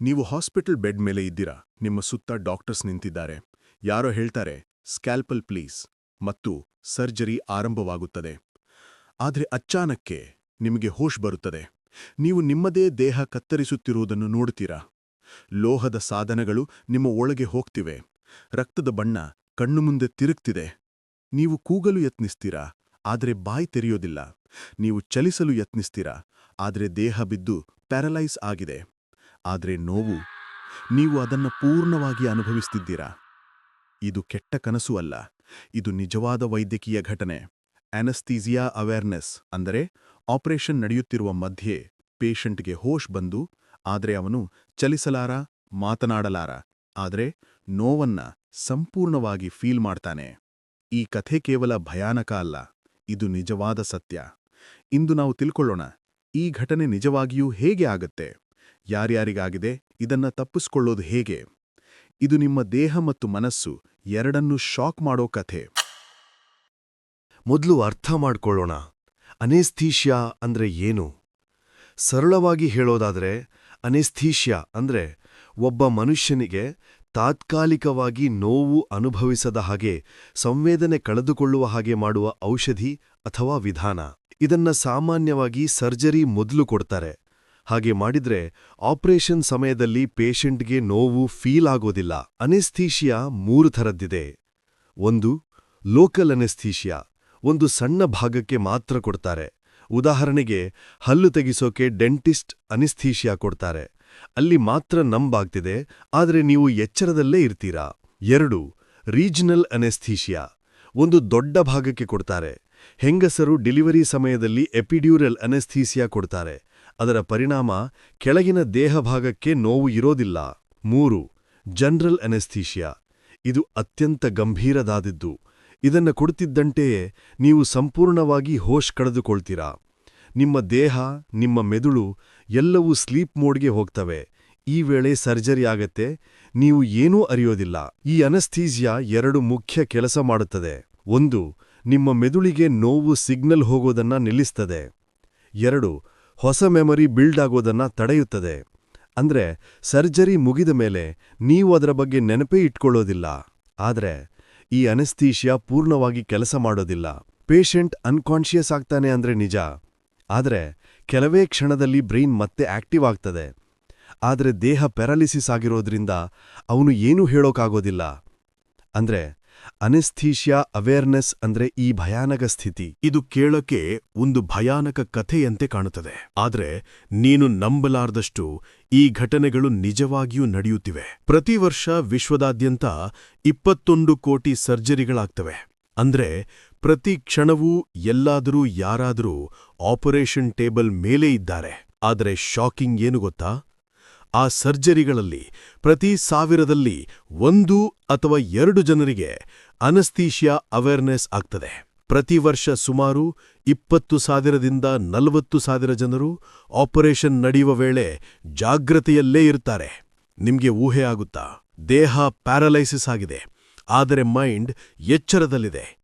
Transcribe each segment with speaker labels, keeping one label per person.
Speaker 1: ನೀವು hospital bed ಮೇಲೆ ಇದ್ದೀರಾ? ನಿಮ್ಮ ಸುತ್ತ ಡಾಕ್ಟರ್ಸ್ ನಿಂತಿದ್ದಾರೆ. ಯಾರೋ ಹೇಳ್ತಾರೆ, ಸ್ಕ್ಯಾಲ್ಪಲ್ ಪ್ಲೀಸ್. ಮತ್ತು ಸರ್ಜರಿ ಆರಂಭವಾಗುತ್ತದೆ. ಆದರೆ ಅಚಾನಕ್ಕೆ ನಿಮಗೆ ಹೋಶ್ ಬರುತ್ತದೆ. ನೀವು ನಿಮ್ಮದೇ ದೇಹ ಕತ್ತರಿಸುತ್ತಿರುವುದನ್ನು ನೋಡುತ್ತೀರಾ ಲೋಹದ ಸಾಧನಗಳು ನಿಮ್ಮ ಒಳಗೆ ಹೋಗ್ತಿವೆ. ರಕ್ತದ ಬಣ್ಣ ಕಣ್ಣು ಮುಂದೆ ತಿರುಗ್ತಿದೆ. ನೀವು ಕೂಗಲು ಯತ್ನಿಸ್ತೀರಾ? ಆದರೆ ಬಾಯಿ ತೆರೆಯೋದಿಲ್ಲ. ನೀವು ಚಲಿಸಲು ಯತ್ನಿಸ್ತೀರಾ? ಆದರೆ ದೇಹ ಬಿದ್ದು ಪ್ಯಾರಲೈಸ್ ಆಗಿದೆ. ಆದರೆ ನೋವು, ನೀವು ಅದನ್ನು ಪೂರ್ಣವಾಗಿ ಅನುಭವಿಸ್ತಿದ್ದೀರಾ? ಇದು ಕೆಟ್ಟ ಕನಸು ಅಲ್ಲ, ಇದು ನಿಜವಾದ ವೈದ್ಯಕೀಯ ಘಟನೆ. ಅನಸ್ತೀಸಿಯಾ ಅವೇರ್ನೆಸ್ ಅಂದರೆ ಆಪರೇಷನ್ ನಡೆಯುತ್ತಿರುವ ಮಧ್ಯೆ ಪೇಷಂಟ್ಗೆ ಹೋಶ್ ಬಂದು, ಆದರೆ ಅವನು ಚಲಿಸಲಾರ, ಮಾತನಾಡಲಾರ? ಆದರೆ ನೋವನ್ನ ಸಂಪೂರ್ಣವಾಗಿ ಫೀಲ್ ಮಾಡ್ತಾನೆ. ಈ ಕಥೆ ಕೇವಲ ಭಯಾನಕ ಅಲ್ಲ, ಇದು ನಿಜವಾದ ಸತ್ಯ. ಇಂದು ನಾವು ತಿಳ್ಕೊಳ್ಳೋಣ, ಈ ಘಟನೆ ನಿಜವಾಗಿಯೂ ಹೇಗೆ ಆಗತ್ತೆ? ಯಾರ್ಯಾರಿಗಾಗಿದೆ, ಇದನ್ನ ತಪ್ಪಿಸ್ಕೊಳ್ಳೋದು ಹೇಗೆ? ಇದು ನಿಮ್ಮ ದೇಹ ಮತ್ತು ಮನಸ್ಸು ಎರಡನ್ನೂ ಶಾಕ್ ಮಾಡೋ ಕಥೆ.
Speaker 2: ಮೊದಲು ಅರ್ಥ ಮಾಡ್ಕೊಳ್ಳೋಣ. ಅನೇಸ್ಥೀಷ್ಯಾ ಅಂದ್ರೆ ಏನು? ಸರಳವಾಗಿ ಹೇಳೋದಾದ್ರೆ, ಅನೇಸ್ಥೀಷ್ಯಾ ಅಂದ್ರೆ ಒಬ್ಬ ಮನುಷ್ಯನಿಗೆ ತಾತ್ಕಾಲಿಕವಾಗಿ ನೋವು ಅನುಭವಿಸದ ಹಾಗೆ ಸಂವೇದನೆ ಕಳೆದುಕೊಳ್ಳುವ ಹಾಗೆ ಮಾಡುವ ಔಷಧಿ ಅಥವಾ ವಿಧಾನ. ಇದನ್ನ ಸಾಮಾನ್ಯವಾಗಿ ಸರ್ಜರಿ ಮೊದಲು ಕೊಡ್ತಾರೆ. ಹಾಗೆ ಮಾಡಿದ್ರೆ ಆಪರೇಷನ್ ಸಮಯದಲ್ಲಿ ಪೇಷಂಟ್ಗೆ ನೋವು ಫೀಲ್ ಆಗೋದಿಲ್ಲ. ಅನೆಸ್ಥೀಷಿಯಾ ಮೂರು ಥರದ್ದಿದೆ. ಒಂದು, ಲೋಕಲ್ ಅನೆಸ್ಥೀಷಿಯಾ. ಒಂದು ಸಣ್ಣ ಭಾಗಕ್ಕೆ ಮಾತ್ರ ಕೊಡ್ತಾರೆ. ಉದಾಹರಣೆಗೆ, ಹಲ್ಲು ತೆಗಿಸೋಕೆ ಡೆಂಟಿಸ್ಟ್ ಅನಿಸ್ಥೀಷಿಯಾ ಕೊಡ್ತಾರೆ. ಅಲ್ಲಿ ಮಾತ್ರ ನಂಬಾಗ್ತಿದೆ ಆದರೆ ನೀವು ಎಚ್ಚರದಲ್ಲೇ ಇರ್ತೀರಾ? ಎರಡು, ರೀಜನಲ್ ಅನೆಸ್ಥೀಷಿಯಾ. ಒಂದು ದೊಡ್ಡ ಭಾಗಕ್ಕೆ ಕೊಡ್ತಾರೆ. ಹೆಂಗಸರು ಡೆಲಿವರಿ ಸಮಯದಲ್ಲಿ ಎಪಿಡ್ಯೂರಲ್ ಅನೆಸ್ಥೀಸಿಯಾ ಕೊಡ್ತಾರೆ. ಅದರ ಪರಿಣಾಮ ಕೆಳಗಿನ ದೇಹ ಭಾಗಕ್ಕೆ ನೋವು ಇರೋದಿಲ್ಲ. ಮೂರು, ಜನರಲ್ ಅನೆಸ್ಥೀಷಿಯಾ ಇದು ಅತ್ಯಂತ ಗಂಭೀರದಾದಿದ್ದು. ಇದನ್ನು ಕೊಡುತ್ತಿದ್ದಂತೆಯೇ ನೀವು ಸಂಪೂರ್ಣವಾಗಿ ಹೋಶ್ ಕಳೆದುಕೊಳ್ತೀರಾ. ನಿಮ್ಮ ದೇಹ, ನಿಮ್ಮ ಮೆದುಳು ಎಲ್ಲವೂ ಸ್ಲೀಪ್ ಮೋಡ್ಗೆ ಹೋಗ್ತವೆ. ಈ ವೇಳೆ ಸರ್ಜರಿ ಆಗತ್ತೆ. ನೀವು ಏನೂ ಅರಿಯೋದಿಲ್ಲ. ಈ ಅನಸ್ಥೀಸಿಯಾ ಎರಡು ಮುಖ್ಯ ಕೆಲಸ ಮಾಡುತ್ತದೆ. ಒಂದು, ನಿಮ್ಮ ಮೆದುಳಿಗೆ ನೋವು ಸಿಗ್ನಲ್ ಹೋಗೋದನ್ನ ನಿಲ್ಲಿಸ್ತದೆ. ಎರಡು ಹೊಸ ಮೆಮೊರಿ ಬಿಲ್ಡ್ ಆಗೋದನ್ನ ತಡೆಯುತ್ತದೆ. ಅಂದ್ರೆ ಸರ್ಜರಿ ಮುಗಿದ ಮೇಲೆ ನೀವು ಅದರ ಬಗ್ಗೆ ನೆನಪೇ ಇಟ್ಕೊಳ್ಳೋದಿಲ್ಲ. ಆದರೆ ಈ ಅನೆಸ್ಥೀಷಿಯಾ ಪೂರ್ಣವಾಗಿ ಕೆಲಸ ಮಾಡೋದಿಲ್ಲ. ಪೇಷಂಟ್ ಅನ್ಕಾನ್ಷಿಯಸ್ ಆಗ್ತಾನೆ ಅಂದ್ರೆ ನಿಜ. ಆದರೆ ಕೆಲವೇ ಕ್ಷಣದಲ್ಲಿ ಬ್ರೈನ್ ಮತ್ತೆ ಆಕ್ಟಿವ್ ಆಗ್ತದೆ. ಆದರೆ ದೇಹ ಪ್ಯಾರಾಲಿಸಿಸ್ ಆಗಿರೋದ್ರಿಂದ ಅವನು ಏನೂ ಹೇಳೋಕ್ಕಾಗೋದಿಲ್ಲ ಅಂದ್ರೆ ಅನೆಸ್ಥೀಷಿಯಾ ಅವೇರ್ನೆಸ್ ಅಂದ್ರೆ ಈ ಭಯಾನಕ ಸ್ಥಿತಿ.
Speaker 1: ಇದು ಕೇಳಕ್ಕೆ ಒಂದು ಭಯಾನಕ ಕಥೆಯಂತೆ ಕಾಣುತ್ತದೆ. ಆದ್ರೆ ನೀನು ನಂಬಲಾರ್ದಷ್ಟು ಈ ಘಟನೆಗಳು ನಿಜವಾಗಿಯೂ ನಡೆಯುತ್ತಿವೆ. ಪ್ರತಿ ವರ್ಷ ವಿಶ್ವದಾದ್ಯಂತ ಇಪ್ಪತ್ತೊಂದು ಕೋಟಿ ಸರ್ಜರಿಗಳಾಗ್ತವೆ. ಅಂದ್ರೆ ಪ್ರತಿ ಕ್ಷಣವೂ ಎಲ್ಲಾದರೂ ಯಾರಾದರೂ ಆಪರೇಷನ್ ಟೇಬಲ್ ಮೇಲೆ ಇದ್ದಾರೆ. ಆದರೆ ಶಾಕಿಂಗ್ ಏನು ಗೊತ್ತಾ? ಆ ಸರ್ಜರಿಗಳಲ್ಲಿ ಪ್ರತಿ ಸಾವಿರದಲ್ಲಿ ಒಂದು ಅಥವಾ ಎರಡು ಜನರಿಗೆ ಅನಸ್ತೀಷಿಯಾ ಅವೇರ್ನೆಸ್ ಆಗ್ತದೆ. ಪ್ರತಿ ವರ್ಷ ಸುಮಾರು ಇಪ್ಪತ್ತು ಸಾವಿರದಿಂದ ನಲವತ್ತು ಸಾವಿರ ಜನರು ಆಪರೇಷನ್ ನಡೆಯುವ ವೇಳೆ ಜಾಗ್ರತೆಯಲ್ಲೇ ಇರ್ತಾರೆ. ನಿಮ್ಗೆ ಊಹೆ ಆಗುತ್ತಾ? ದೇಹ ಪ್ಯಾರಲೈಸಿಸ್ ಆಗಿದೆ. ಆದರೆ ಮೈಂಡ್ ಎಚ್ಚರದಲ್ಲಿದೆ.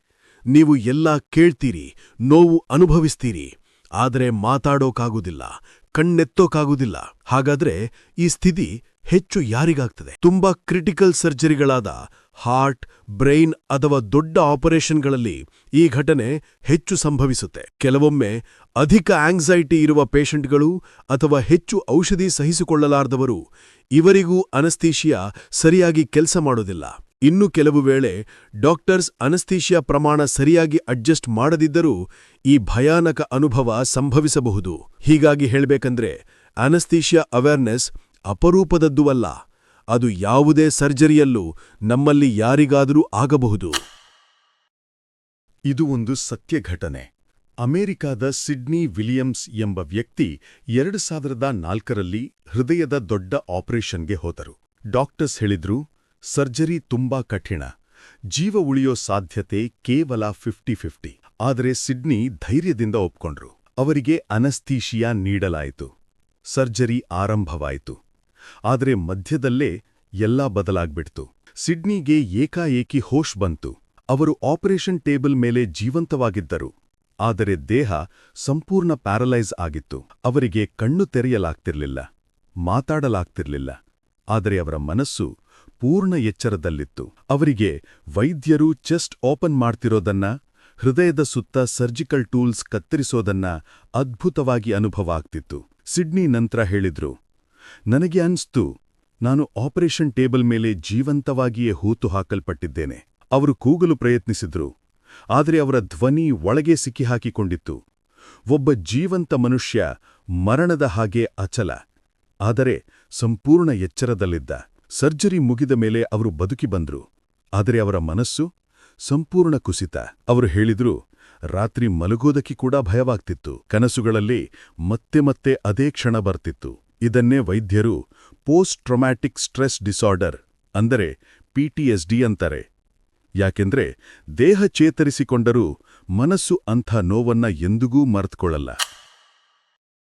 Speaker 1: ನೀವು ಎಲ್ಲ ಕೇಳ್ತೀರಿ, ನೋವು ಅನುಭವಿಸ್ತೀರಿ. ಆದರೆ ಮಾತಾಡೋಕಾಗುವುದಿಲ್ಲ, ಕಣ್ಣೆತ್ತೋಕಾಗುವುದಿಲ್ಲ. ಹಾಗಾದ್ರೆ ಈ ಸ್ಥಿತಿ ಹೆಚ್ಚು ಯಾರಿಗಾಗ್ತದೆ? ತುಂಬಾ ಕ್ರಿಟಿಕಲ್ ಸರ್ಜರಿಗಳಾದ ಹಾರ್ಟ್, ಬ್ರೈನ್ ಅಥವಾ ದೊಡ್ಡ ಆಪರೇಷನ್ಗಳಲ್ಲಿ ಈ ಘಟನೆ ಹೆಚ್ಚು ಸಂಭವಿಸುತ್ತೆ. ಕೆಲವೊಮ್ಮೆ ಅಧಿಕ ಆಂಗ್ಸೈಟಿ ಇರುವ ಪೇಷಂಟ್ಗಳು ಅಥವಾ ಹೆಚ್ಚು ಔಷಧಿ ಸಹಿಸಿಕೊಳ್ಳಲಾರ್ದವರು ಇವರಿಗೂ ಅನಸ್ತೀಶಿಯಾ ಸರಿಯಾಗಿ ಕೆಲಸ ಮಾಡೋದಿಲ್ಲ. ಇನ್ನು ಕೆಲವು ವೇಳೆ ಡಾಕ್ಟರ್ಸ್ ಅನಸ್ಥೀಷಿಯಾ ಪ್ರಮಾಣ ಸರಿಯಾಗಿ ಅಡ್ಜಸ್ಟ್ ಮಾಡದಿದ್ದರೂ ಈ ಭಯಾನಕ ಅನುಭವ ಸಂಭವಿಸಬಹುದು. ಹೀಗಾಗಿ ಹೇಳಬೇಕಂದ್ರೆ ಅನಸ್ಥೀಷಿಯಾ ಅವೇರ್ನೆಸ್ ಅಪರೂಪದದ್ದುವಲ್ಲ. ಅದು ಯಾವುದೇ ಸರ್ಜರಿಯಲ್ಲೂ ನಮ್ಮಲ್ಲಿ ಯಾರಿಗಾದರೂ ಆಗಬಹುದು. ಇದು ಒಂದು ಸತ್ಯ ಘಟನೆ. ಅಮೆರಿಕಾದ ಸಿಡ್ನಿ ವಿಲಿಯಮ್ಸ್ ಎಂಬ ವ್ಯಕ್ತಿ ಎರಡು ಸಾವಿರದ ನಾಲ್ಕರಲ್ಲಿ ಹೃದಯದ ದೊಡ್ಡ ಆಪರೇಷನ್ಗೆ ಹೋದರು. ಡಾಕ್ಟರ್ಸ್ ಹೇಳಿದ್ರು ಸರ್ಜರಿ ತುಂಬಾ ಕಠಿಣ. ಜೀವ ಉಳಿಯೋ ಸಾಧ್ಯತೆ ಕೇವಲ ಫಿಫ್ಟಿ ಫಿಫ್ಟಿ. ಆದರೆ ಸಿಡ್ನಿ ಧೈರ್ಯದಿಂದ ಒಪ್ಕೊಂಡ್ರು. ಅವರಿಗೆ ಅನಸ್ತೀಶಿಯಾ ನೀಡಲಾಯಿತು. ಸರ್ಜರಿ ಆರಂಭವಾಯಿತು. ಆದರೆ ಮಧ್ಯದಲ್ಲೇ ಎಲ್ಲ ಬದಲಾಗ್ಬಿಡ್ತು. ಸಿಡ್ನಿಗೆ ಏಕಾಏಕಿ ಹೋಶ್ ಬಂತು. ಅವರು ಆಪರೇಷನ್ ಟೇಬಲ್ ಮೇಲೆ ಜೀವಂತವಾಗಿದ್ದರು. ಆದರೆ ದೇಹ ಸಂಪೂರ್ಣ ಪ್ಯಾರಲೈಸ್ ಆಗಿತ್ತು. ಅವರಿಗೆ ಕಣ್ಣು ತೆರೆಯಲಾಗ್ತಿರ್ಲಿಲ್ಲ. ಮಾತಾಡಲಾಗ್ತಿರ್ಲಿಲ್ಲ. ಆದರೆ ಅವರ ಮನಸ್ಸು ಪೂರ್ಣ ಎಚ್ಚರದಲ್ಲಿತ್ತು. ಅವರಿಗೆ ವೈದ್ಯರು ಚೆಸ್ಟ್ ಓಪನ್ ಮಾಡ್ತಿರೋದನ್ನ, ಹೃದಯದ ಸುತ್ತ ಸರ್ಜಿಕಲ್ ಟೂಲ್ಸ್ ಕತ್ತರಿಸೋದನ್ನ ಅದ್ಭುತವಾಗಿ ಅನುಭವ ಆಗ್ತಿತ್ತು. ಸಿಡ್ನಿ ನಂತರ ಹೇಳಿದ್ರು, ನನಗೆ ಅನ್ಸ್ತು, ನಾನು ಆಪರೇಷನ್ ಟೇಬಲ್ ಮೇಲೆ ಜೀವಂತವಾಗಿಯೇ ಹೂತು ಹಾಕಲ್ಪಟ್ಟಿದ್ದೇನೆ. ಅವರು ಕೂಗಲು ಪ್ರಯತ್ನಿಸಿದ್ರು, ಆದರೆ ಅವರ ಧ್ವನಿ ಒಳಗೆ ಸಿಕ್ಕಿಹಾಕಿಕೊಂಡಿತ್ತು. ಒಬ್ಬ ಜೀವಂತ ಮನುಷ್ಯ ಮರಣದ ಹಾಗೆ ಅಚಲ, ಆದರೆ ಸಂಪೂರ್ಣ ಎಚ್ಚರದಲ್ಲಿದ್ದ. ಸರ್ಜರಿ ಮುಗಿದ ಮೇಲೆ ಅವರು ಬದುಕಿ ಬಂದ್ರು. ಆದರೆ ಅವರ ಮನಸ್ಸು ಸಂಪೂರ್ಣ ಕುಸಿತ. ಅವರು ಹೇಳಿದ್ರು, ರಾತ್ರಿ ಮಲಗೋದಕ್ಕೆ ಕೂಡ ಭಯವಾಗ್ತಿತ್ತು. ಕನಸುಗಳಲ್ಲಿ ಮತ್ತೆ ಮತ್ತೆ ಅದೇ ಕ್ಷಣ ಬರ್ತಿತ್ತು. ಇದನ್ನೇ ವೈದ್ಯರು ಪೋಸ್ಟ್ ಟ್ರೊಮ್ಯಾಟಿಕ್ ಸ್ಟ್ರೆಸ್ ಡಿಸಾರ್ಡರ್ ಅಂದರೆ ಪಿಟಿಎಸ್ಡಿ ಅಂತಾರೆ. ಯಾಕೆಂದ್ರೆ ದೇಹ ಚೇತರಿಸಿಕೊಂಡರೂ ಮನಸ್ಸು ಅಂಥ ನೋವನ್ನ ಎಂದಿಗೂ ಮರೆತುಕೊಳ್ಳಲ್ಲ.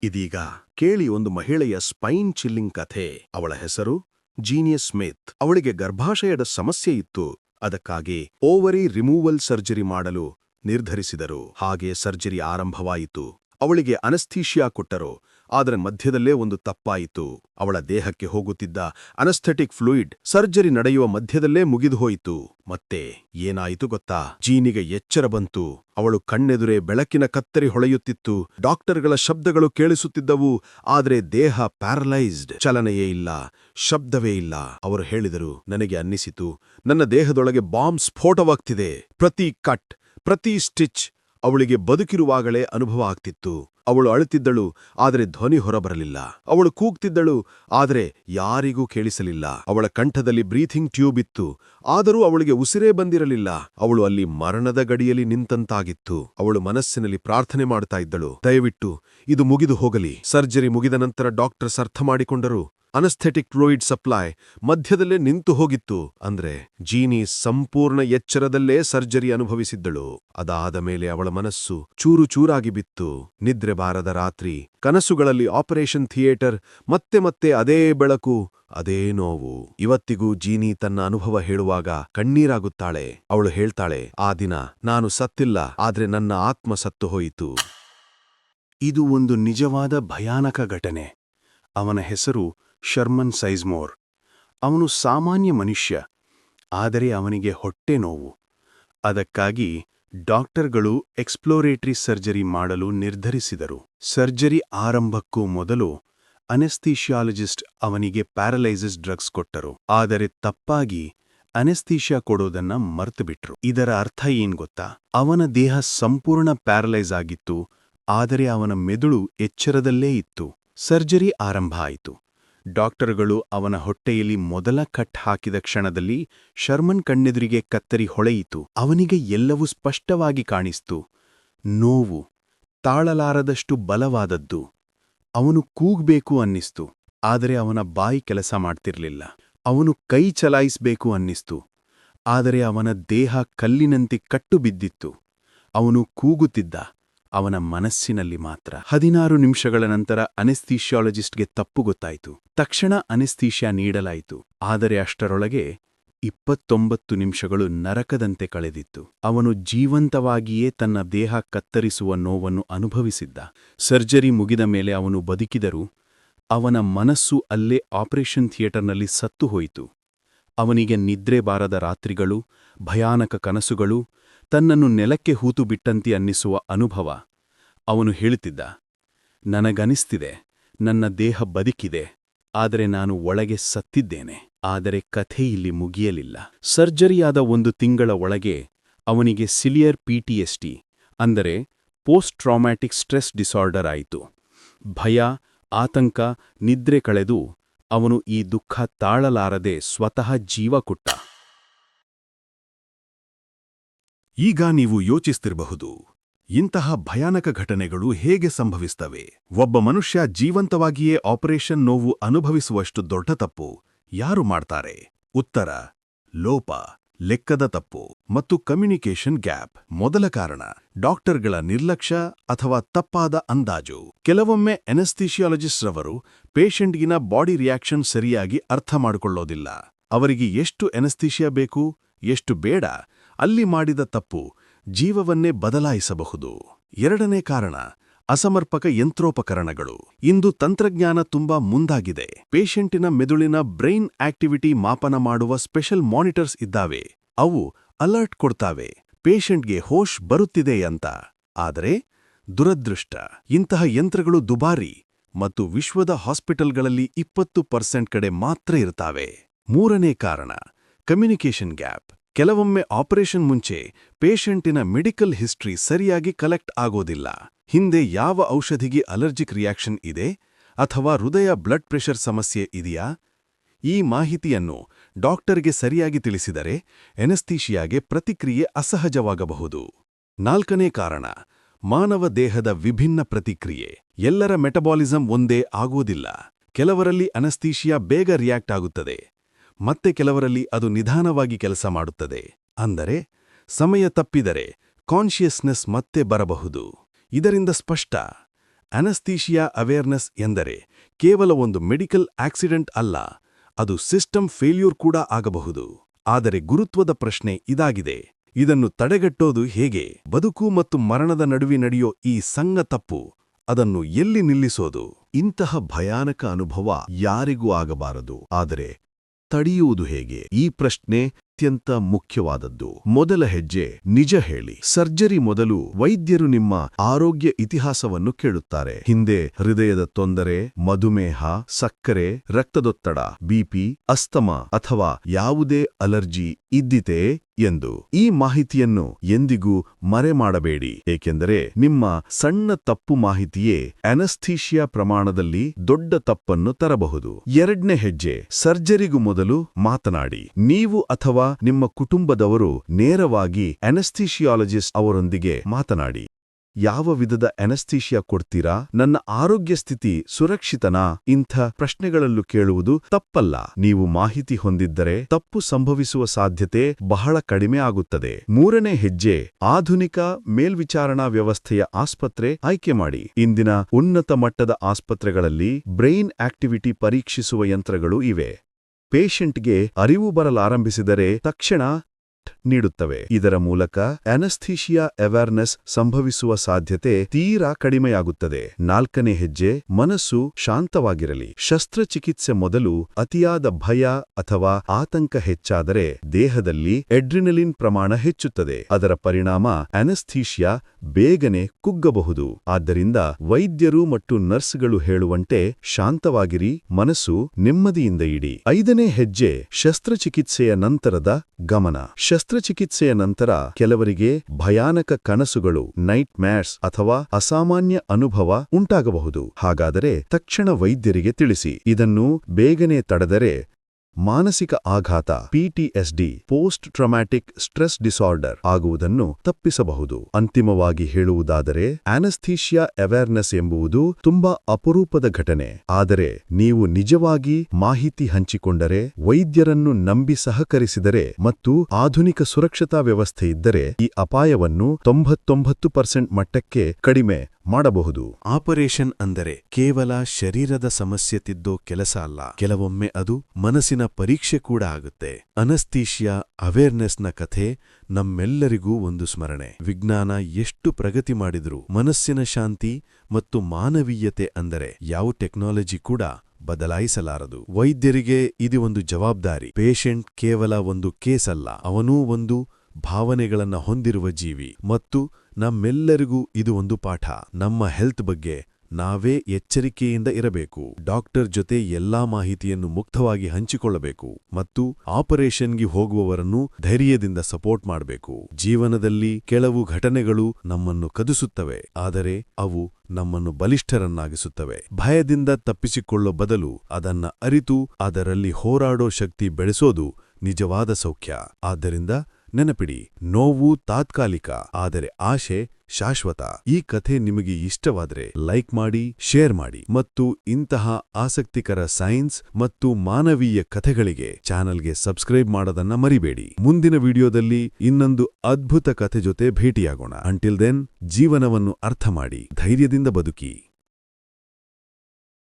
Speaker 1: ಇದೀಗ ಕೇಳಿ ಒಂದು ಮಹಿಳೆಯ ಸ್ಪೈನ್ ಚಿಲ್ಲಿಂಗ್ ಕಥೆ. ಅವಳ ಹೆಸರು ಜೀನಿಯಸ್ ಸ್ಮಿತ್. ಅವಳಿಗೆ ಗರ್ಭಾಶಯದ ಸಮಸ್ಯೆ ಇತ್ತು. ಅದಕ್ಕಾಗಿ ಓವರಿ ರಿಮೂವಲ್ ಸರ್ಜರಿ ಮಾಡಲು ನಿರ್ಧರಿಸಿದರು. ಹಾಗೆ ಸರ್ಜರಿ ಆರಂಭವಾಯಿತು. ಅವಳಿಗೆ ಅನಸ್ಥೀಶಿಯಾ ಕೊಟ್ಟರು. ಆದರೆ ಮಧ್ಯದಲ್ಲೇ ಒಂದು ತಪ್ಪಾಯಿತು. ಅವಳ ದೇಹಕ್ಕೆ ಹೋಗುತ್ತಿದ್ದ ಅನಸ್ಥೆಟಿಕ್ ಫ್ಲೂಯಿಡ್ ಸರ್ಜರಿ ನಡೆಯುವ ಮಧ್ಯದಲ್ಲೇ ಮುಗಿದು ಹೋಯಿತು ಮತ್ತೆ ಏನಾಯಿತು ಗೊತ್ತಾ? ಜೀನಿಗೆ ಎಚ್ಚರ ಬಂತು. ಅವಳು ಕಣ್ಣೆದುರೇ ಬೆಳಕಿನ ಕತ್ತರಿ ಹೊಳೆಯುತ್ತಿತ್ತು. ಡಾಕ್ಟರ್ಗಳ ಶಬ್ದಗಳು ಕೇಳಿಸುತ್ತಿದ್ದವು. ಆದರೆ ದೇಹ ಪ್ಯಾರಲೈಸ್ಡ್. ಚಲನೆಯೇ ಇಲ್ಲ. ಶಬ್ದವೇ ಇಲ್ಲ. ಅವರು ಹೇಳಿದರು, ನನಗೆ ಅನ್ನಿಸಿತು. ನನ್ನ ದೇಹದೊಳಗೆ ಬಾಂಬ್ ಸ್ಫೋಟವಾಗ್ತಿದೆ. ಪ್ರತಿ ಕಟ್, ಪ್ರತಿ ಸ್ಟಿಚ್ ಅವಳಿಗೆ ಬದುಕಿರುವಾಗಲೇ ಅನುಭವ ಆಗ್ತಿತ್ತು. ಅವಳು ಅಳುತ್ತಿದ್ದಳು, ಆದರೆ ಧ್ವನಿ ಹೊರಬರಲಿಲ್ಲ. ಅವಳು ಕೂಗ್ತಿದ್ದಳು, ಆದರೆ ಯಾರಿಗೂ ಕೇಳಿಸಲಿಲ್ಲ. ಅವಳ ಕಂಠದಲ್ಲಿ ಬ್ರೀಥಿಂಗ್ ಟ್ಯೂಬ್ ಇತ್ತು, ಆದರೂ ಅವಳಿಗೆ ಉಸಿರೇ ಬಂದಿರಲಿಲ್ಲ. ಅವಳು ಅಲ್ಲಿ ಮರಣದ ಗಡಿಯಲ್ಲಿ ನಿಂತಂತಾಗಿತ್ತು. ಅವಳು ಮನಸ್ಸಿನಲ್ಲಿ ಪ್ರಾರ್ಥನೆ ಮಾಡ್ತಾ ಇದ್ದಳು. ದಯವಿಟ್ಟು, ಇದು ಮುಗಿದು ಹೋಗಲಿ. ಸರ್ಜರಿ ಮುಗಿದ ನಂತರ ಡಾಕ್ಟರ್ಸ್ ಅರ್ಥ ಮಾಡಿಕೊಂಡರು. ಅನಸ್ಥೆಟಿಕ್ ಫ್ಲೂಯಿಡ್ ಸಪ್ಲೈ ಮಧ್ಯದಲ್ಲೇ ನಿಂತು ಹೋಗಿತ್ತು ಅಂದ್ರೆ ಜೀನಿ ಸಂಪೂರ್ಣ ಎಚ್ಚರದಲ್ಲೇ ಸರ್ಜರಿ ಅನುಭವಿಸಿದ್ದಳು. ಅದಾದ ಮೇಲೆ ಅವಳ ಮನಸ್ಸು ಚೂರು ಚೂರಾಗಿ ಬಿತ್ತು. ನಿದ್ರೆ ಬಾರದ ರಾತ್ರಿ, ಕನಸುಗಳಲ್ಲಿ ಆಪರೇಷನ್ ಥಿಯೇಟರ್, ಮತ್ತೆ ಮತ್ತೆ ಅದೇ ಬೆಳಕು, ಅದೇ ನೋವು. ಇವತ್ತಿಗೂ ಜೀನಿ ತನ್ನ ಅನುಭವ ಹೇಳುವಾಗ ಕಣ್ಣೀರಾಗುತ್ತಾಳೆ. ಅವಳು ಹೇಳ್ತಾಳೆ, ಆ ದಿನ ನಾನು ಸತ್ತಿಲ್ಲ, ಆದ್ರೆ ನನ್ನ ಆತ್ಮ ಸತ್ತು ಹೋಯಿತು. ಇದು ಒಂದು ನಿಜವಾದ ಭಯಾನಕ ಘಟನೆ. ಅವನ ಹೆಸರು ಶರ್ಮನ್ ಸೈಜ್ಮೋರ್. ಅವನು ಸಾಮಾನ್ಯ ಮನುಷ್ಯ, ಆದರೆ ಅವನಿಗೆ ಹೊಟ್ಟೆ ನೋವು. ಅದಕ್ಕಾಗಿ ಡಾಕ್ಟರ್ಗಳು ಎಕ್ಸ್ಪ್ಲೋರೇಟರಿ ಸರ್ಜರಿ ಮಾಡಲು ನಿರ್ಧರಿಸಿದರು. ಸರ್ಜರಿ ಆರಂಭಕ್ಕೂ ಮೊದಲು ಅನೆಸ್ಥೀಶಿಯಾಲಜಿಸ್ಟ್ ಅವನಿಗೆ ಪ್ಯಾರಲೈಸಿಸ್ ಡ್ರಗ್ಸ್ ಕೊಟ್ಟರು. ಆದರೆ ತಪ್ಪಾಗಿ ಅನೆಸ್ಥೀಶಿಯಾ ಕೊಡೋದನ್ನ ಮರ್ತುಬಿಟ್ರು. ಇದರ ಅರ್ಥ ಏನ್ ಗೊತ್ತಾ? ಅವನ ದೇಹ ಸಂಪೂರ್ಣ ಪ್ಯಾರಲೈಸ್ ಆಗಿತ್ತು, ಆದರೆ ಅವನ ಮೆದುಳು ಎಚ್ಚರದಲ್ಲೇ ಇತ್ತು. ಸರ್ಜರಿ ಆರಂಭ ಆಯಿತು. ಡಾಕ್ಟರ್ಗಳು ಅವನ ಹೊಟ್ಟೆಯಲ್ಲಿ ಮೊದಲ ಕಟ್ ಹಾಕಿದ ಕ್ಷಣದಲ್ಲಿ ಶರ್ಮನ್ ಕಣ್ಣೆದುರಿಗೆ ಕತ್ತರಿ ಹೊಳೆಯಿತು. ಅವನಿಗೆ ಎಲ್ಲವೂ ಸ್ಪಷ್ಟವಾಗಿ ಕಾಣಿಸ್ತು. ನೋವು, ತಾಳಲಾರದಷ್ಟು ಬಲವಾದದ್ದು. ಅವನು ಕೂಗ್ಬೇಕು ಅನ್ನಿಸ್ತು. ಆದರೆ ಅವನ ಬಾಯಿ ಕೆಲಸ ಮಾಡ್ತಿರ್ಲಿಲ್ಲ. ಅವನು ಕೈ ಚಲಾಯಿಸಬೇಕು ಅನ್ನಿಸ್ತು. ಆದರೆ ಅವನ ದೇಹ ಕಲ್ಲಿನಂತೆ ಕಟ್ಟು ಬಿದ್ದಿತ್ತು. ಅವನು ಕೂಗುತ್ತಿದ್ದ. ಅವನ ಮನಸ್ಸಿನಲ್ಲಿ ಮಾತ್ರ. ಹದಿನಾರು ನಿಮಿಷಗಳ ನಂತರ ಅನೆಸ್ಥೀಶಿಯಾಲಜಿಸ್ಟ್ಗೆ ತಪ್ಪು ಗೊತ್ತಾಯಿತು. ತಕ್ಷಣ ಅನೆಸ್ಥೀಶಿಯಾ ನೀಡಲಾಯಿತು. ಆದರೆ ಅಷ್ಟರೊಳಗೆ ಇಪ್ಪತ್ತೊಂಬತ್ತು ನಿಮಿಷಗಳು ನರಕದಂತೆ ಕಳೆದಿತ್ತು. ಅವನು ಜೀವಂತವಾಗಿಯೇ ತನ್ನ ದೇಹ ಕತ್ತರಿಸುವ ನೋವನ್ನು ಅನುಭವಿಸಿದ್ದ. ಸರ್ಜರಿ ಮುಗಿದ ಮೇಲೆ ಅವನು ಬದುಕಿದರೂ ಅವನ ಮನಸ್ಸು ಅಲ್ಲೇ ಆಪರೇಷನ್ ಥಿಯೇಟರ್ನಲ್ಲಿ ಸತ್ತು ಹೋಯಿತು. ಅವನಿಗೆ ನಿದ್ರೆ ಬಾರದ ರಾತ್ರಿಗಳು, ಭಯಾನಕ ಕನಸುಗಳು, ತನ್ನನ್ನು ನೆಲಕ್ಕೆ ಹೂತು ಬಿಟ್ಟಂತೆ ಅನ್ನಿಸುವ ಅನುಭವ. ಅವನು ಹೇಳುತ್ತಿದ್ದ, ನನಗನಿಸ್ತಿದೆ, ನನ್ನ ದೇಹ ಬದುಕಿದೆ, ಆದರೆ ನಾನು ಒಳಗೆ ಸತ್ತಿದ್ದೇನೆ, ಆದರೆ ಕಥೆ ಇಲ್ಲಿ ಮುಗಿಯಲಿಲ್ಲ. ಸರ್ಜರಿಯಾದ ಒಂದು ತಿಂಗಳ ಒಳಗೆ ಅವನಿಗೆ ಸಿಲಿಯರ್ ಪಿಟಿಎಸ್ಟಿ ಅಂದರೆ ಪೋಸ್ಟ್ ಟ್ರಾಮ್ಯಾಟಿಕ್ ಸ್ಟ್ರೆಸ್ ಡಿಸಾರ್ಡರ್ ಆಯಿತು. ಭಯ, ಆತಂಕ, ನಿದ್ರೆ ಕಳೆದು ಅವನು ಈ ದುಃಖ ತಾಳಲಾರದೆ ಸ್ವತಃ ಜೀವ ಕೊಟ್ಟ. ಈಗ ನೀವು ಯೋಚಿಸ್ತಿರಬಹುದು ಇಂತಹ ಭಯಾನಕ ಘಟನೆಗಳು ಹೇಗೆ ಸಂಭವಿಸ್ತವೆ? ಒಬ್ಬ ಮನುಷ್ಯ ಜೀವಂತವಾಗಿಯೇ ಆಪರೇಷನ್ ನೋವು ಅನುಭವಿಸುವಷ್ಟು ದೊಡ್ಡ ತಪ್ಪು ಯಾರು ಮಾಡ್ತಾರೆ? ಉತ್ತರ, ಲೋಪ, ಲೆಕ್ಕದ ತಪ್ಪು ಮತ್ತು ಕಮ್ಯುನಿಕೇಷನ್ ಗ್ಯಾಪ್. ಮೊದಲ ಕಾರಣ, ಡಾಕ್ಟರ್ಗಳ ನಿರ್ಲಕ್ಷ್ಯ ಅಥವಾ ತಪ್ಪಾದ ಅಂದಾಜು. ಕೆಲವೊಮ್ಮೆ ಎನಸ್ಥಿಷಿಯಾಲಜಿಸ್ಟ್ ರವರು ಪೇಷಂಟ್ಗಿನ ಬಾಡಿ ರಿಯಾಕ್ಷನ್ ಸರಿಯಾಗಿ ಅರ್ಥ ಮಾಡಿಕೊಳ್ಳೋದಿಲ್ಲ. ಅವರಿಗೆ ಎಷ್ಟು ಎನಸ್ಥಿಷಿಯಾ ಬೇಕು, ಎಷ್ಟು ಬೇಡ, ಅಲ್ಲಿ ಮಾಡಿದ ತಪ್ಪು ಜೀವವನ್ನೇ ಬದಲಾಯಿಸಬಹುದು. ಎರಡನೇ ಕಾರಣ, ಅಸಮರ್ಪಕ ಯಂತ್ರೋಪಕರಣಗಳು. ಇಂದು ತಂತ್ರಜ್ಞಾನ ತುಂಬಾ ಮುಂದಾಗಿದೆ. ಪೇಷಂಟಿನ ಮೆದುಳಿನ ಬ್ರೈನ್ ಆಕ್ಟಿವಿಟಿ ಮಾಪನ ಮಾಡುವ ಸ್ಪೆಷಲ್ ಮಾನಿಟರ್ಸ್ ಇದ್ದಾವೆ. ಅವು ಅಲರ್ಟ್ ಕೊಡ್ತಾವೆ. ಪೇಷಂಟ್ಗೆ ಹೋಶ್ ಬರುತ್ತಿದೆ ಅಂತ. ಆದರೆ, ದುರದೃಷ್ಟ. ಇಂತಹ ಯಂತ್ರಗಳು ದುಬಾರಿ ಮತ್ತು ವಿಶ್ವದ ಹಾಸ್ಪಿಟಲ್ಗಳಲ್ಲಿ ಇಪ್ಪತ್ತು ಪರ್ಸೆಂಟ್ ಕಡೆ ಮಾತ್ರ ಇರ್ತಾವೆ ಮೂರನೇ ಕಾರಣ, ಕಮ್ಯುನಿಕೇಷನ್ ಗ್ಯಾಪ್. ಕೆಲವೊಮ್ಮೆ ಆಪರೇಷನ್ ಮುಂಚೆ ಪೇಷಂಟಿನ ಮೆಡಿಕಲ್ ಹಿಸ್ಟ್ರಿ ಸರಿಯಾಗಿ ಕಲೆಕ್ಟ್ ಆಗೋದಿಲ್ಲ. ಹಿಂದೆ ಯಾವ ಔಷಧಿಗೆ ಅಲರ್ಜಿಕ್ ರಿಯಾಕ್ಷನ್ ಇದೆ ಅಥವಾ ಹೃದಯ ಬ್ಲಡ್ ಪ್ರೆಷರ್ ಸಮಸ್ಯೆ ಇದೆಯಾ? ಈ ಮಾಹಿತಿಯನ್ನು ಡಾಕ್ಟರ್ಗೆ ಸರಿಯಾಗಿ ತಿಳಿಸಿದರೆ ಎನಸ್ತೀಶಿಯಾಗೆ ಪ್ರತಿಕ್ರಿಯೆ ಅಸಹಜವಾಗಬಹುದು. ನಾಲ್ಕನೇ ಕಾರಣ, ಮಾನವ ದೇಹದ ವಿಭಿನ್ನ ಪ್ರತಿಕ್ರಿಯೆ. ಎಲ್ಲರ ಮೆಟಬಾಲಿಸಂ ಒಂದೇ ಆಗುವುದಿಲ್ಲ ಕೆಲವರಲ್ಲಿ ಅನಸ್ತೀಶಿಯಾ ಬೇಗ ರಿಯಾಕ್ಟ್ ಆಗುತ್ತದೆ. ಮತ್ತೆ ಕೆಲವರಲ್ಲಿ ಅದು ನಿಧಾನವಾಗಿ ಕೆಲಸ ಮಾಡುತ್ತದೆ. ಅಂದರೆ, ಸಮಯ ತಪ್ಪಿದರೆ ಕಾನ್ಷಿಯಸ್ನೆಸ್ ಮತ್ತೆ ಬರಬಹುದು. ಇದರಿಂದ ಸ್ಪಷ್ಟ. ಅನಸ್ಥೀಶಿಯಾ ಅವೇರ್ನೆಸ್ ಎಂದರೆ ಕೇವಲ ಒಂದು ಮೆಡಿಕಲ್ ಆಕ್ಸಿಡೆಂಟ್ ಅಲ್ಲ, ಅದು ಸಿಸ್ಟಮ್ ಫೇಲ್ಯೂರ್ ಕೂಡ ಆಗಬಹುದು. ಆದರೆ ಗುರುತ್ವದ ಪ್ರಶ್ನೆ ಇದಾಗಿದೆ. ಇದನ್ನು ತಡೆಗಟ್ಟೋದು ಹೇಗೆ? ಬದುಕು ಮತ್ತು ಮರಣದ ನಡುವೆ ನಡೆಯೋ ಈ ಸಂಘ ತಪ್ಪು. ಅದನ್ನು ಎಲ್ಲಿ ನಿಲ್ಲಿಸೋದು? ಇಂತಹ ಭಯಾನಕ ಅನುಭವ ಯಾರಿಗೂ ಆಗಬಾರದು. ಆದರೆ ತಡೆಯುವುದು ಹೇಗೆ? ಈ ಪ್ರಶ್ನೆ ಅತ್ಯಂತ ಮುಖ್ಯವಾದದ್ದು. ಮೊದಲ ಹೆಜ್ಜೆ, ನಿಜ ಹೇಳಿ. ಸರ್ಜರಿ ಮೊದಲು ವೈದ್ಯರು ನಿಮ್ಮ ಆರೋಗ್ಯ ಇತಿಹಾಸವನ್ನು ಕೇಳುತ್ತಾರೆ. ಹಿಂದೆ ಹೃದಯದ ತೊಂದರೆ, ಮಧುಮೇಹ, ಸಕ್ಕರೆ, ರಕ್ತದೊತ್ತಡ ಬಿಪಿ ಅಸ್ತಮ ಅಥವಾ ಯಾವುದೇ ಅಲರ್ಜಿ ಇದ್ದಿತೆ ಎಂದು. ಈ ಮಾಹಿತಿಯನ್ನು ಎಂದಿಗೂ ಮರೆ ಮಾಡಬೇಡಿ ಏಕೆಂದರೆ ನಿಮ್ಮ ಸಣ್ಣ ತಪ್ಪು ಮಾಹಿತಿಯೇ ಅನಸ್ಥೀಶಿಯಾ ಪ್ರಮಾಣದಲ್ಲಿ ದೊಡ್ಡ ತಪ್ಪನ್ನು ತರಬಹುದು. ಎರಡನೇ ಹೆಜ್ಜೆ, ಸರ್ಜರಿಗೂ ಮೊದಲು ಮಾತನಾಡಿ. ನೀವು ಅಥವಾ ನಿಮ್ಮ ಕುಟುಂಬದವರು ನೇರವಾಗಿ ಅನಸ್ಥಿಷಿಯಾಲಜಿಸ್ಟ್ ಅವರೊಂದಿಗೆ ಮಾತನಾಡಿ. ಯಾವ ವಿಧದ ಅನಸ್ಥೀಶಿಯಾ ಕೊಡ್ತೀರಾ? ನನ್ನ ಆರೋಗ್ಯ ಸ್ಥಿತಿ ಸುರಕ್ಷಿತನಾ? ಇಂಥ ಪ್ರಶ್ನೆಗಳಲ್ಲೂ ಕೇಳುವುದು ತಪ್ಪಲ್ಲ. ನೀವು ಮಾಹಿತಿ ಹೊಂದಿದ್ದರೆ ತಪ್ಪು ಸಂಭವಿಸುವ ಸಾಧ್ಯತೆ ಬಹಳ ಕಡಿಮೆ ಆಗುತ್ತದೆ. ಮೂರನೇ ಹೆಜ್ಜೆ, ಆಧುನಿಕ ಮೇಲ್ವಿಚಾರಣಾ ವ್ಯವಸ್ಥೆಯ ಆಸ್ಪತ್ರೆ ಆಯ್ಕೆ ಮಾಡಿ. ಇಂದಿನ ಉನ್ನತ ಮಟ್ಟದ ಆಸ್ಪತ್ರೆಗಳಲ್ಲಿ ಬ್ರೈನ್ ಆಕ್ಟಿವಿಟಿ ಪರೀಕ್ಷಿಸುವ ಯಂತ್ರಗಳು ಇವೆ. ಪೇಷಂಟ್ಗೆ ಅರಿವು ಬರಲಾರಂಭಿಸಿದರೆ ತಕ್ಷಣ ನೀಡುತ್ತವೆ. ಇದರ ಮೂಲಕ ಅನಸ್ಥೀಶಿಯಾ ಅವೇರ್ನೆಸ್ ಸಂಭವಿಸುವ ಸಾಧ್ಯತೆ ತೀರಾ ಕಡಿಮೆಯಾಗುತ್ತದೆ. ನಾಲ್ಕನೇ ಹೆಜ್ಜೆ, ಮನಸ್ಸು ಶಾಂತವಾಗಿರಲಿ. ಶಸ್ತ್ರಚಿಕಿತ್ಸೆ ಮೊದಲು ಅತಿಯಾದ ಭಯ ಅಥವಾ ಆತಂಕ ಹೆಚ್ಚಾದರೆ ದೇಹದಲ್ಲಿ ಎಡ್ರಿನಲಿನ್ ಪ್ರಮಾಣ ಹೆಚ್ಚುತ್ತದೆ. ಅದರ ಪರಿಣಾಮ ಅನಸ್ಥೀಶಿಯಾ ಬೇಗನೆ ಕುಗ್ಗಬಹುದು. ಆದ್ದರಿಂದ ವೈದ್ಯರು ಮತ್ತು ನರ್ಸ್ಗಳು ಹೇಳುವಂತೆ ಶಾಂತವಾಗಿರಿ, ಮನಸ್ಸು ನೆಮ್ಮದಿಯಿಂದ ಇಡಿ. ಐದನೇ ಹೆಜ್ಜೆ, ಶಸ್ತ್ರಚಿಕಿತ್ಸೆಯ ನಂತರದ ಗಮನ. ಶಸ್ತ್ರಚಿಕಿತ್ಸೆಯ ನಂತರ ಕೆಲವರಿಗೆ ಭಯಾನಕ ಕನಸುಗಳು ನೈಟ್ ಮ್ಯಾಟ್ಸ್ ಅಥವಾ ಅಸಾಮಾನ್ಯ ಅನುಭವ ಉಂಟಾಗಬಹುದು. ಹಾಗಾದರೆ ತಕ್ಷಣ ವೈದ್ಯರಿಗೆ ತಿಳಿಸಿ. ಇದನ್ನು ಬೇಗನೆ ತಡೆದರೆ ಮಾನಸಿಕ ಆಘಾತ PTSD post traumatic stress disorder ಆಗುವುದನ್ನು ತಪ್ಪಿಸಬಹುದು. ಅಂತಿಮವಾಗಿ ಹೇಳುವುದಾದರೆ ಆನಸ್ಥೀಶಿಯಾ ಅವೇರ್ನೆಸ್ ಎಂಬುದು ತುಂಬಾ ಅಪರೂಪದ ಘಟನೆ. ಆದರೆ, ನೀವು ನಿಜವಾಗಿ ಮಾಹಿತಿ ಹಂಚಿಕೊಂಡರೆ, ವೈದ್ಯರನ್ನು ನಂಬಿ ಸಹಕರಿಸಿದರೆ ಮತ್ತು ಆಧುನಿಕ ಸುರಕ್ಷತಾ ವ್ಯವಸ್ಥೆ ಇದ್ದರೆ, ಈ ಅಪಾಯವನ್ನು ತೊಂಬತ್ತೊಂಬತ್ತು ಪರ್ಸೆಂಟ್ ಮಟ್ಟಕ್ಕೆ ಕಡಿಮೆ ಮಾಡಬಹುದು. ಆಪರೇಷನ್ ಅಂದರೆ ಕೇವಲ ಶರೀರದ ಸಮಸ್ಯೆ ತಿದ್ದೋ ಕೆಲಸ ಅಲ್ಲ. ಕೆಲವೊಮ್ಮೆ ಅದು ಮನಸ್ಸಿನ ಪರೀಕ್ಷೆ ಕೂಡ ಆಗುತ್ತೆ. ಅನಸ್ತೀಶಿಯಾ ಅವೇರ್ನೆಸ್ನ ಕಥೆ ನಮ್ಮೆಲ್ಲರಿಗೂ ಒಂದು ಸ್ಮರಣೆ. ವಿಜ್ಞಾನ ಎಷ್ಟು ಪ್ರಗತಿ ಮಾಡಿದ್ರೂ. ಮನಸ್ಸಿನ ಶಾಂತಿ ಮತ್ತು ಮಾನವೀಯತೆ ಅಂದರೆ ಯಾವ ಟೆಕ್ನಾಲಜಿ ಕೂಡ ಬದಲಾಯಿಸಲಾರದು. ವೈದ್ಯರಿಗೆ ಇದು ಒಂದು ಜವಾಬ್ದಾರಿ. ಪೇಷಂಟ್ ಕೇವಲ ಒಂದು ಕೇಸ್ ಅಲ್ಲ ಅವನೂ ಒಂದು ಭಾವನೆಗಳನ್ನ ಹೊಂದಿರುವ ಜೀವಿ. ಮತ್ತು ನಮ್ಮೆಲ್ಲರಿಗೂ ಇದು ಒಂದು ಪಾಠ. ನಮ್ಮ ಹೆಲ್ತ್ ಬಗ್ಗೆ ನಾವೇ ಎಚ್ಚರಿಕೆಯಿಂದ ಇರಬೇಕು. ಡಾಕ್ಟರ್ ಜೊತೆ ಎಲ್ಲಾ ಮಾಹಿತಿಯನ್ನು ಮುಕ್ತವಾಗಿ ಹಂಚಿಕೊಳ್ಳಬೇಕು. ಮತ್ತು ಆಪರೇಷನ್ಗೆ ಹೋಗುವವರನ್ನು ಧೈರ್ಯದಿಂದ ಸಪೋರ್ಟ್ ಮಾಡಬೇಕು. ಜೀವನದಲ್ಲಿ ಕೆಲವು ಘಟನೆಗಳು ನಮ್ಮನ್ನು ಕದಿಸುತ್ತವೆ. ಆದರೆ ಅವು ನಮ್ಮನ್ನು ಬಲಿಷ್ಠರನ್ನಾಗಿಸುತ್ತವೆ. ಭಯದಿಂದ ತಪ್ಪಿಸಿಕೊಳ್ಳೋ ಬದಲು ಅದನ್ನ ಅರಿತು ಅದರಲ್ಲಿ ಹೋರಾಡೋ ಶಕ್ತಿ ಬೆಳೆಸೋದು ನಿಜವಾದ ಸೌಖ್ಯ. ಆದ್ದರಿಂದ ನೆನಪಿಡಿ, ನೋವು ತಾತ್ಕಾಲಿಕ, ಆದರೆ ಆಶೆ ಶಾಶ್ವತ. ಈ ಕಥೆ ನಿಮಗೆ ಇಷ್ಟವಾದರೆ ಲೈಕ್ ಮಾಡಿ, ಶೇರ್ ಮಾಡಿ ಮತ್ತು ಇಂತಹ ಆಸಕ್ತಿಕರ ಸೈನ್ಸ್ ಮತ್ತು ಮಾನವೀಯ ಕಥೆಗಳಿಗೆ ಚಾನಲ್ಗೆ ಸಬ್ಸ್ಕ್ರೈಬ್ ಮಾಡೋದನ್ನ ಮರಿಬೇಡಿ. ಮುಂದಿನ ವಿಡಿಯೋದಲ್ಲಿ ಇನ್ನೊಂದು ಅದ್ಭುತ ಕಥೆ ಜೊತೆ ಭೇಟಿಯಾಗೋಣ. ಅಂಟಿಲ್ ದೆನ್ ಜೀವನವನ್ನು ಅರ್ಥ ಮಾಡಿ, ಧೈರ್ಯದಿಂದ ಬದುಕಿ.